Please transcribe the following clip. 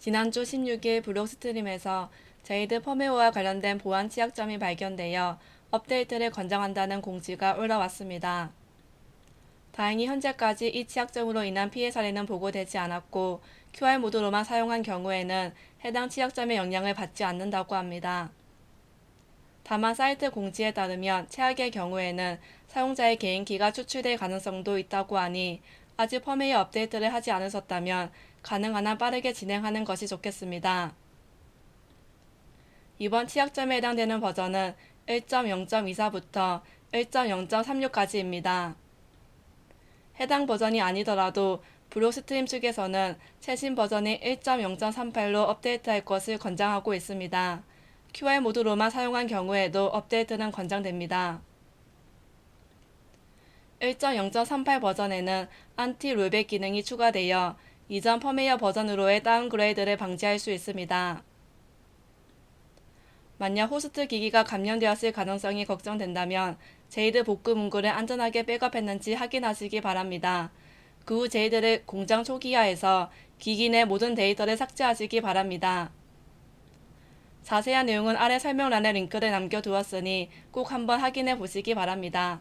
지난주 16일 블록 스트림에서 제이드 펌웨어와 관련된 보안 취약점이 발견되어 업데이트를 권장한다는 공지가 올라왔습니다. 다행히 현재까지 이 취약점으로 인한 피해 사례는 보고되지 않았고 QR 모드로만 사용한 경우에는 해당 취약점의 영향을 받지 않는다고 합니다. 다만 사이트 공지에 따르면 최악의 경우에는 사용자의 개인키가 추출될 가능성도 있다고 하니 아직 펌웨어 업데이트를 하지 않으셨다면 가능한 한 빠르게 진행하는 것이 좋겠습니다. 이번 취약점에 해당되는 버전은 1.0.24부터 1.0.36까지입니다. 해당 버전이 아니더라도 블록 스트림 측에서는 최신 버전인 1.0.38로 업데이트할 것을 권장하고 있습니다. QR 모드로만 사용한 경우에도 업데이트는 권장됩니다. 1.0.38 버전에는 안티 롤백 기능이 추가되어 이전 펌웨어 버전으로의 다운그레이드를 방지할 수 있습니다. 만약 호스트 기기가 감염되었을 가능성이 걱정된다면 제이드 복구 문구를 안전하게 백업했는지 확인하시기 바랍니다. 그 후 제이드를 공장 초기화해서 기기 내 모든 데이터를 삭제하시기 바랍니다. 자세한 내용은 아래 설명란에 링크를 남겨두었으니 꼭 한번 확인해 보시기 바랍니다.